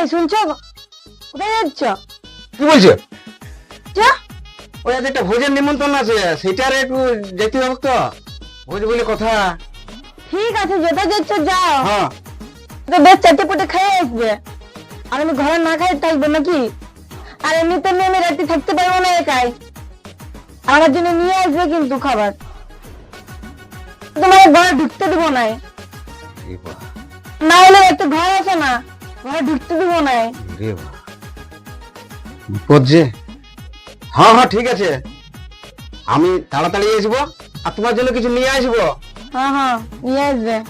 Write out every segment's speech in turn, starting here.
এই শুনছো? কোথায় যাচ্ছ? কি বলছো? যা। ওই আজ একটা ভোজের নিমন্ত্রণ আছে সেটার একটু যেতে হবে তো। ভোজ বলে কথা। ঠিক আছে যেটা যাচ্ছ যাও। হ্যাঁ। তো বেশ চারটে পুটে খেয়ে আসবে। আর আমি ঘরে না খাই থাকব নাকি? আর এমনিতে আমি আমি রাতে থাকতে পারব না একাই। আমার জন্য নিয়ে আসবে কিন্তু খাবার। তোমার ঘরে ঢুকতে দেবো না না হলে একটা ঘর আছে না। ঢুকতে দেবো না। রে বিপদ যে। হ্যাঁ হ্যাঁ ঠিক আছে। আমি তাড়াতাড়ি আসব আর তোমার জন্য কিছু নিয়ে আসব। হ্যাঁ হ্যাঁ নিয়ে আসবে।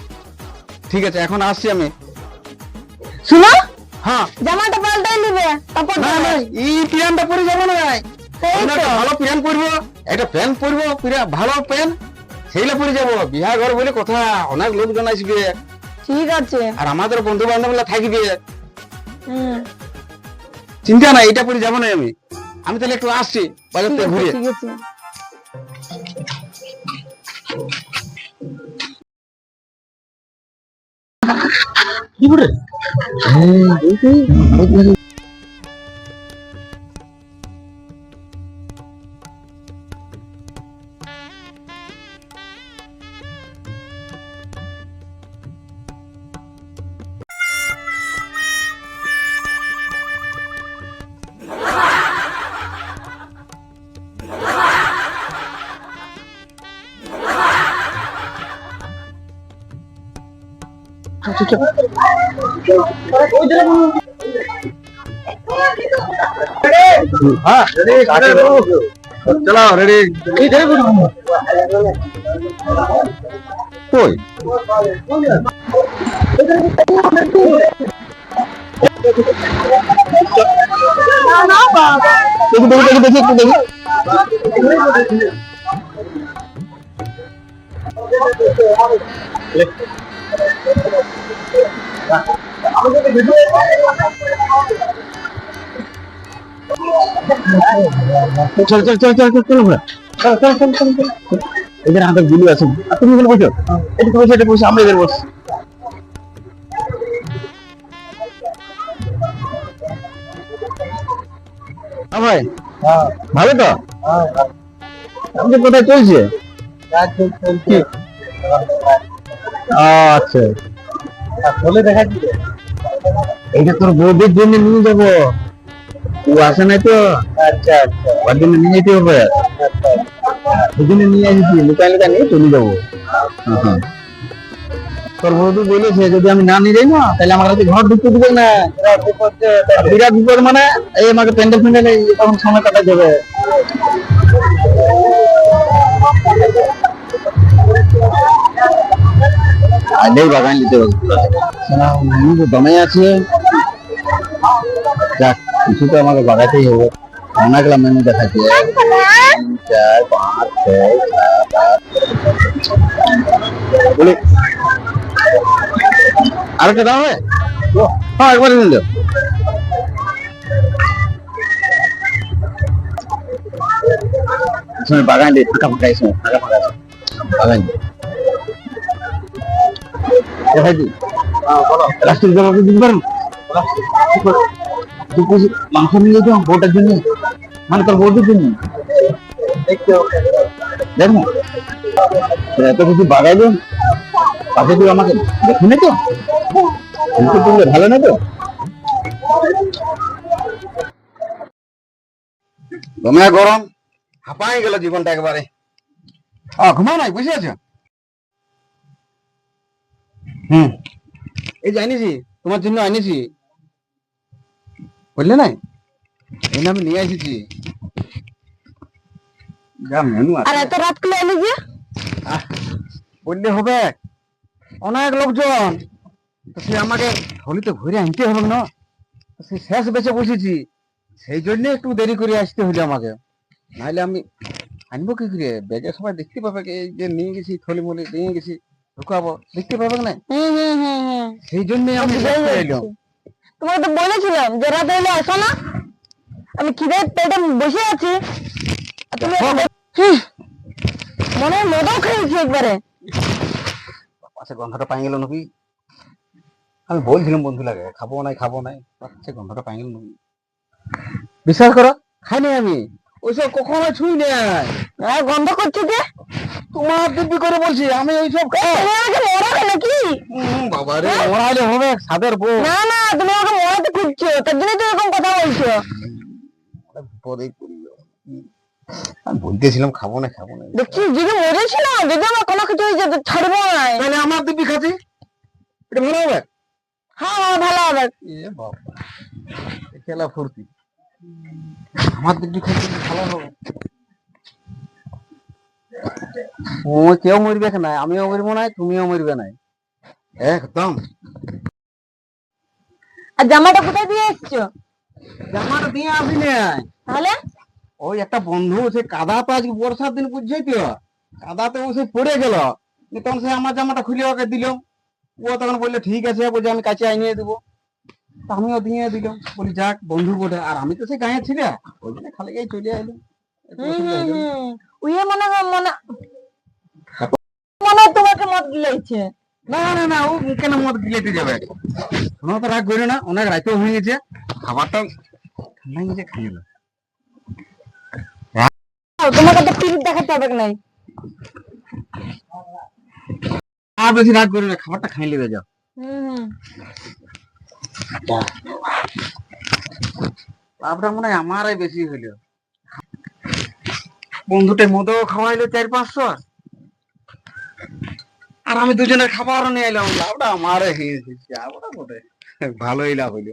ঠিক আছে এখন আসছি আমি। শুনো? হ্যাঁ। জামাটা পাল্টাই নিবে তারপর না না। এই পরে যাব না একটা ভালো প্যান্ট পরবো একটা প্যান্ট পরবো পিরা- ভালো প্যান্ট সেইগুলো পরে যাব। বিহার ঘর বলে কথা অনেক লোকজন আসবে। ঠিক আছে। আর আমাদের বন্ধু বান্ধবরা থাকবে চিন্তা নাই এটা পরে যাব না আমি। আমি তাহলে একটু আসছি বাজার থেকে ঘুরে। ঠিক আছে। হ্যাঁ চলাও রেডি কই দেখি দেখি দেখি দেখি একটু দেখি চল চল চল চল চল চল চল চল। চল চল চল এদের হাতে গুলি আছে। তুমি এখানে বসো। এটা বসে এটা বসে আমরা এদের বস। ভাই। ভালো তো? কোথায় চলছে? আচ্ছা। এইটা তোর বৌদির জন্য নিয়ে যাব। ও আসে নাই তো? আচ্ছা জন্য নিয়ে যেতে হবে। নিয়ে লুকাই লুকাই নিয়ে চলে যাব। তোর বৌদি বলেছে, যদি আমি না নিয়ে যাই না, তাহলে আমার কাছে ঘর ঢুকতে দিবে না। বিরাট বিপদ মানে এই আমাকে প্যান্ডেল ফ্যান্ডেল তখন সময় কাটা যাবে আগেই বাগান নিতে হবে। দমে আছে। যাক কিছু তো আমাকে বাগাতেই হবে। অনেকগুলা মেনু দেখাচ্ছে। এক, তিন, চার পাঁচ ছয় সাত আট। বলি। আরেকটা দাও হবে হ্যাঁ একবার সময় বাগান দিয়ে ফাঁকা ফাঁকা। বাগান দিয়ে। দেখাই দিই। রাষ্ট্রীয় জবাবকে দিতে পারেন? মাংস নিয়ে যেতে বউটার জন্য। মানে তোর বউটির জন্য। দেখ না এত কিছু বাগাই দেন। পাশে তুই আমাকে দেখি না তো। তুললে ভালো না তো? দমে গরম। হাঁপাই গেল জীবনটা একবারে। আ ঘুমাও নাই বুঝে আছো? হুম। এই যে আনিছি তোমার জন্য আনিছি বললে নাই? এই আমি নিয়ে এসেছি। যা মেনু আর এত রাত করে এলি যে? বললে হবে। অনেক লোকজন। তো সে আমাকে হলিতে ঘুরে আনতে হবে না। সে শেষ বেঁচে বসেছি। সেই জন্য একটু দেরি করে আসতে হলো আমাকে। নাহলে আমি আনব কি করে? বেগে সবাই দেখতে পাবে যে নিয়ে গেছি থলি মলি নিয়ে গেছি। ঢুকাবো। দেখতে পাবে না? হুম হুম হুম হুম। সেই জন্য আমি। এলাম। তোমাকে তো বলেছিলাম যে রাতে এলে আসো না। আমি খিদে পেটে বসে আছি। তুমি মনে হয় মদও খেয়েছি একবারে। পাশে গন্ধটা পাই গেল নাকি? আমি বলছিলাম বন্ধু লাগে খাব নাই খাব নাই। পাচ্ছে গন্ধটা পাই গেল বিশ্বাস করো খাইনি আমি। ওইসব কখনো ছুঁই নাই। গন্ধ করছে যে তোমার দিব্যি করে বলছি আমি আমাকে মরাবে নাকি? বাবা রে। মরাইলে হবে সাদের বউ। না না তুমি আমাকে মরাতে খুঁজছো তার জন্য তো এরকম কথা বলছো। যাব। আমি বলতেছিলাম খাব না খাব না। দেখছি যদি মরেছিল যদি আমার কোনো কিছু হয়ে যেত ছাড়বো না। তাহলে আমার দিব্যি খাচ্ছি? এটা ভালো হবে? হ্যাঁ হ্যাঁ ভালো হবে। এ বাবা খেলা ফুর্তি। আমার দিব্যি খাচ্ছি ভালো হবে। ও কেউ মরবে না আমিও মরবো না তুমিও মরবে না একদম। আর জামাটা কোথায় দিয়ে এসছো জামাটা দিয়ে আসি নাই তাহলে? ওই একটা বন্ধু সে কাদা তো আজকে বর্ষার দিন বুঝছই তো কাদাতে ও সে পড়ে গেল। তখন সে আমার জামাটা খুলে ওকে দিলাম ও তখন বলল ঠিক আছে বলছে আমি কাছে আনিয়ে দেবো। তা আমিও দিয়ে দিলাম বলি যাক বন্ধু বটে আর আমি তো সে গায়ে ছিল ওই জন্য খালি গায়ে চলে আইলাম মনে মনে মনে তোমাকে মত গিলাইছে। না না না ও কেন গিলেতে যাবে? শোনো তো রাগ করো না অনেক রাতেও হয়ে গেছে। খাবারটা ঠান্ডা গেছে দাও। তোমাকে তো টিভি দেখাতে হবে নাই। আর বেশি রাগ করো না খাবারটা খাই লেগে যাও। হুম। লাভটা মনে হয় আমারই বেশি হইল। বন্ধুটা মদও খাওয়াইলো চার পাঁচশো। আর আমি দুজনের খাবারও নিয়ে এলাম লাভটা ভালোই লাভ হইল।